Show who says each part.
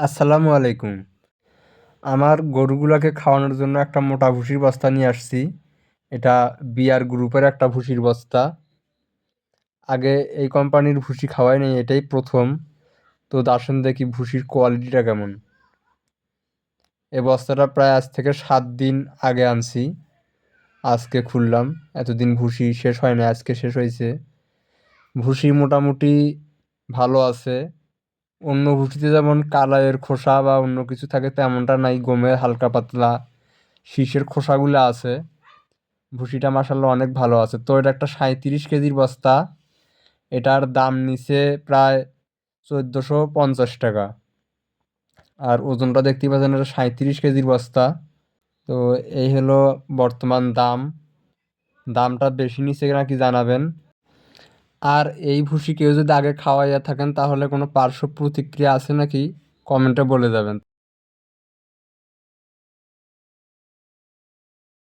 Speaker 1: আসসালামু আলাইকুম। আমার গরুগুলোকে খাওয়ানোর জন্য একটা মোটা ভুসির বস্তা নিয়ে আসছি। এটা বিআর গ্রুপের একটা ভুসির বস্তা। আগে এই কোম্পানির ভুসি খাওয়াই নেই, এটাই প্রথম। তো আসুন দেখি ভুসির কোয়ালিটিটা কেমন। এই বস্তাটা প্রায় আজ থেকে সাত দিন আগে আনছি। আজকে খুললাম। এতদিন ভুসি শেষ হয় না আজকে শেষ হয়েছে। ভুসি মোটামুটি ভালো আছে। অন্য ভুসিতে যেমন কালাইয়ের খোসা বা অন্য কিছু থাকে, তেমনটা নাই। গমের হালকা পাতলা শীষের খোসাগুলো আছে। ভুসিটা মাসাল্লাহ অনেক ভালো আছে। তো এটা একটা সাঁত্রিশ কেজির বস্তা। এটার দাম নিচে প্রায় চোদ্দোশো পঞ্চাশ টাকা। আর ওজনটা দেখতে পাচ্ছেন, এটা সাঁত্রিশ কেজির বস্তা। তো এই হলো বর্তমান দাম। দামটা বেশি নিচে নাকি জানাবেন। আর এই ভুসি কেউ যদি আগে খাওয়াইয়া থাকেন, তাহলে কোনো পার্শ্ব প্রতিক্রিয়া আছে নাকি? কমেন্টে বলে যাবেন।